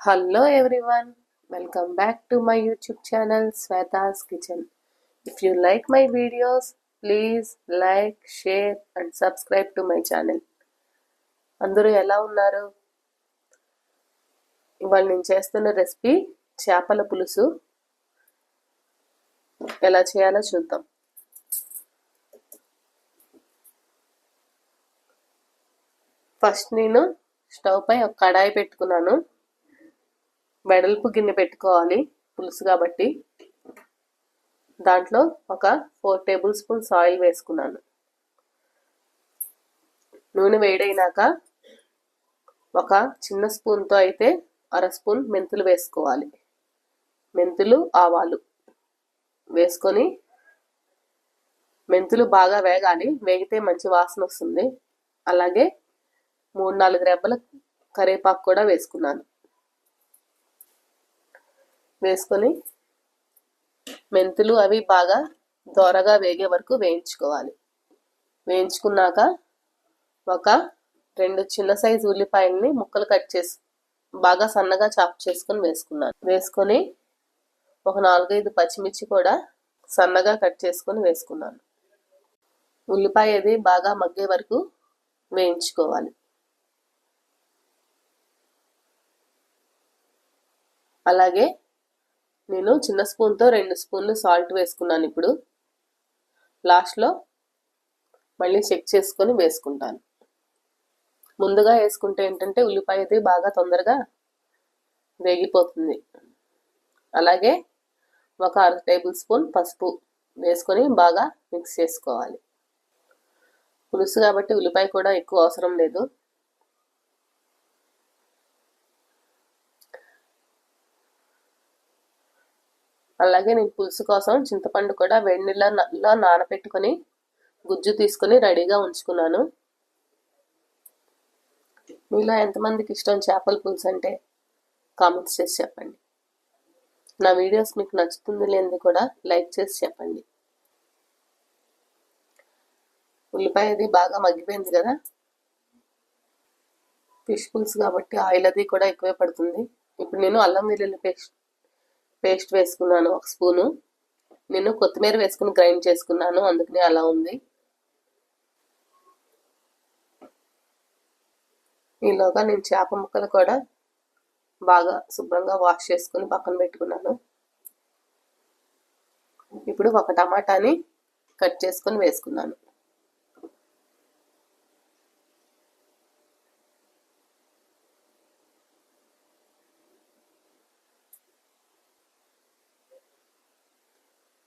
Hello everyone welcome back to my YouTube channel Shweta's kitchen if you like my videos please like share and subscribe to my channel అందరూ ఎలా ఉన్నారు? ఇవాళ నేను చేస్తున్న recipe చేపల పులుసు. ఎలా చేయాలో చూద్దాం. ఫస్ట్ నేను స్టవ్ పై ఒక కడాయి పెట్టుకున్నాను. వెడల్పు గిన్నె పెట్టుకోవాలి పులుసు కాబట్టి. దాంట్లో ఒక ఫోర్ టేబుల్ స్పూన్స్ ఆయిల్ వేసుకున్నాను. నూనె వేడైనాక ఒక చిన్న స్పూన్తో అయితే అర స్పూన్ మెంతులు వేసుకోవాలి. మెంతులు ఆవాలు వేసుకొని మెంతులు బాగా వేగాలి వేగితే మంచి వాసన వస్తుంది. అలాగే మూడు నాలుగు రెబ్బల కరివేపాకు కూడా వేసుకున్నాను. వేసుకొని మెంతులు అవి బాగా దోరగా వేగే వరకు వేయించుకోవాలి. వేయించుకున్నాక ఒక రెండు చిన్న సైజు ఉల్లిపాయల్ని ముక్కలు కట్ చేసి బాగా సన్నగా చాప్ చేసుకొని వేసుకున్నాను. వేసుకొని ఒక నాలుగైదు పచ్చిమిర్చి కూడా సన్నగా కట్ చేసుకొని వేసుకున్నాను. ఉల్లిపాయ అది బాగా మగ్గే వరకు వేయించుకోవాలి. అలాగే నేను చిన్న స్పూన్తో రెండు స్పూన్లు సాల్ట్ వేసుకున్నాను ఇప్పుడు. లాస్ట్లో మళ్ళీ చెక్ చేసుకొని వేసుకుంటాను. ముందుగా వేసుకుంటే ఏంటంటే ఉల్లిపాయ అయితే బాగా తొందరగా వేగిపోతుంది. అలాగే ఒక అర టేబుల్ స్పూన్ పసుపు వేసుకొని బాగా మిక్స్ చేసుకోవాలి. పులుసు కాబట్టి ఉల్లిపాయ కూడా ఎక్కువ అవసరం లేదు. అలాగే నేను పులుసు కోసం చింతపండు కూడా వేడి నీళ్ళలో నానబెట్టుకొని గుజ్జు తీసుకొని రెడీగా ఉంచుకున్నాను. మీలో ఎంతమందికి ఇష్టం చేపల పులుసు అంటే కామెంట్స్ చేసి చెప్పండి. నా వీడియోస్ మీకు నచ్చుతుంది లేనిది కూడా లైక్ చేసి చెప్పండి. ఉల్లిపాయ అది బాగా మగ్గిపోయింది కదా? ఫిష్ పులుసు కాబట్టి ఆయిల్ అది కూడా ఎక్కువే పడుతుంది. ఇప్పుడు నేను అల్లం వెల్లుల్లి పేస్ట్ పేస్ట్ వేసుకున్నాను ఒక స్పూను. నేను కొత్తిమీర వేసుకుని గ్రైండ్ చేసుకున్నాను అందుకనే అలా ఉంది. ఈలోగా నేను చేప ముక్కలు కూడా బాగా శుభ్రంగా వాష్ చేసుకుని పక్కన పెట్టుకున్నాను. ఇప్పుడు ఒక టమాటాని కట్ చేసుకొని వేసుకున్నాను.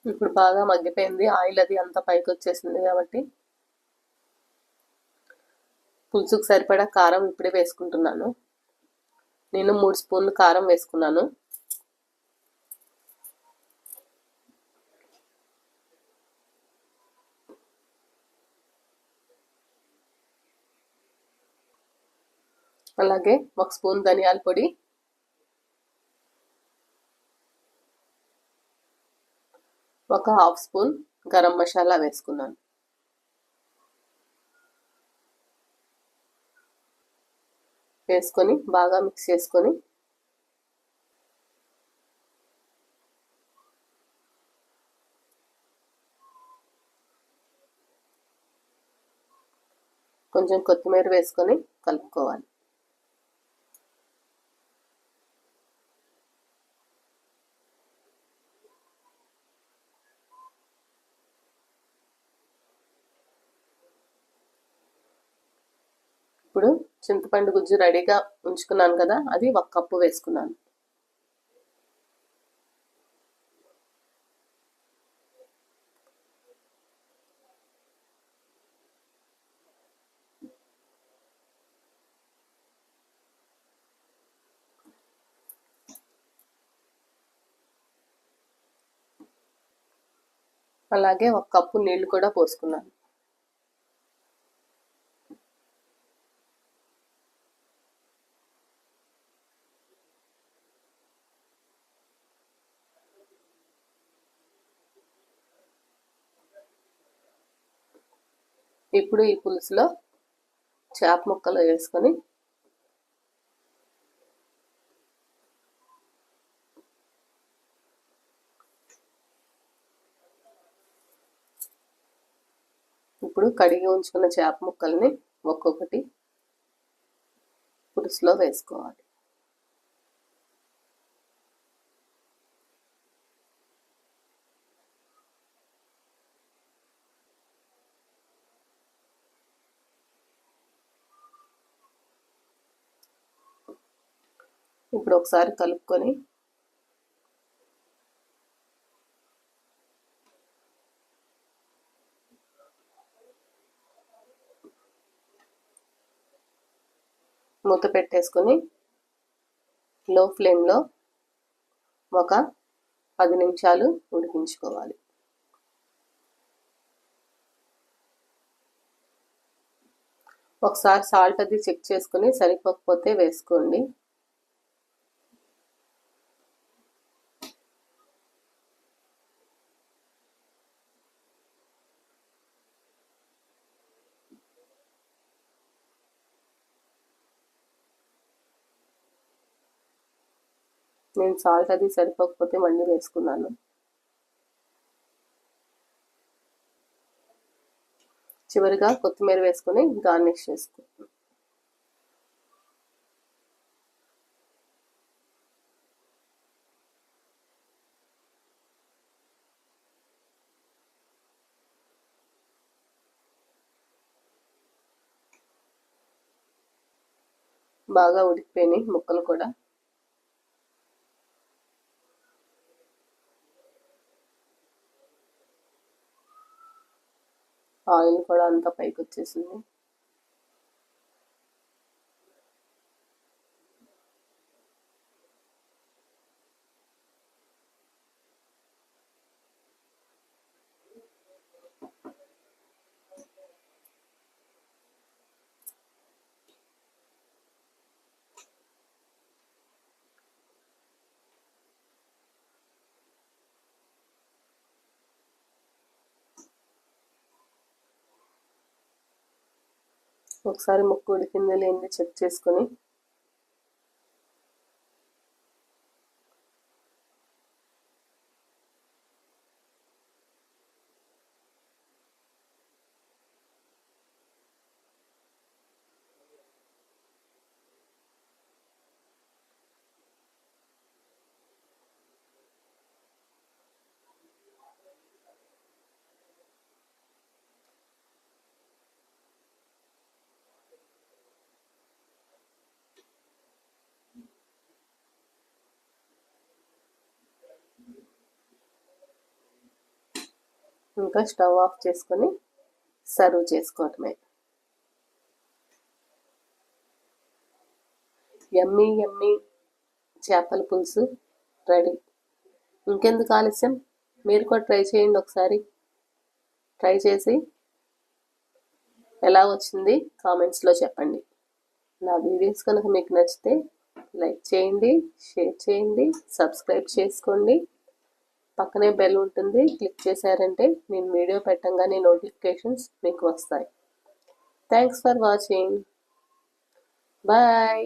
ఇప్పుడు బాగా మగ్గిపోయింది. ఆయిల్ అది అంతా పైకి వచ్చేసింది కాబట్టి. పులుసుకు సరిపడా కారం ఇప్పుడే వేసుకుంటున్నాను. నేను మూడు స్పూన్లు కారం వేసుకున్నాను. అలాగే ఒక స్పూన్ ధనియాల పొడి ఒక హాఫ్ స్పూన్ గరం మసాలా వేసుకున్నాను. వేసుకొని బాగా మిక్స్ చేసుకొని కొంచెం కొత్తిమీర వేసుకొని కలుపుకోవాలి. ఇప్పుడు చింతపండు గుజ్జు రెడీగా ఉంచుకున్నాను కదా అది ఒక కప్పు వేసుకున్నాను. అలాగే ఒక కప్పు నీళ్ళు కూడా పోసుకున్నాను. ఇప్పుడు ఈ పులుసులో చేప ముక్కలు వేసుకొని ఇప్పుడు కడిగి ఉంచుకున్న చేప ముక్కల్ని ఒక్కొక్కటి పులుసులో వేసుకోవాలి. ఇప్పుడు ఒకసారి కలుపుకొని మూత పెట్టేసుకొని లో ఫ్లేమ్లో ఒక పది నిమిషాలు ఉడికించుకోవాలి. ఒకసారి సాల్ట్ అది చెక్ చేసుకుని సరిపోకపోతే వేసుకోండి. నేను సాల్ట్ అది సరిపోకపోతే మళ్ళీ వేసుకున్నాను. చివరిగా కొత్తిమీర వేసుకొని గార్నిష్ చేసుకో. బాగా ఉడికిపోయినాయి ముక్కలు కూడా. ఆయిల్ కూడా అంతా పైకి వచ్చేసింది ఒకసారి ముక్కు ఉడికింది లేనిది చెక్ చేసుకొని ఇంకా స్టవ్ ఆఫ్ చేసుకొని సర్వ్ చేసుకోవటమే. ఎమ్మి ఎమ్మీ చేపల పులుసు రెడీ. ఇంకెందుకు ఆలస్యం? మీరు కూడా ట్రై చేయండి ఒకసారి. ట్రై చేసి ఎలా వచ్చింది కామెంట్స్లో చెప్పండి. నా వీడియోస్ కనుక మీకు నచ్చితే లైక్ చేయండి షేర్ చేయండి సబ్స్క్రైబ్ చేసుకోండి. పక్కనే బెల్ ఉంటుంది. క్లిక్ చేశారంటే నేను వీడియో పెట్టంగానే నోటిఫికేషన్స్ మీకు వస్తాయి. Thanks for watching bye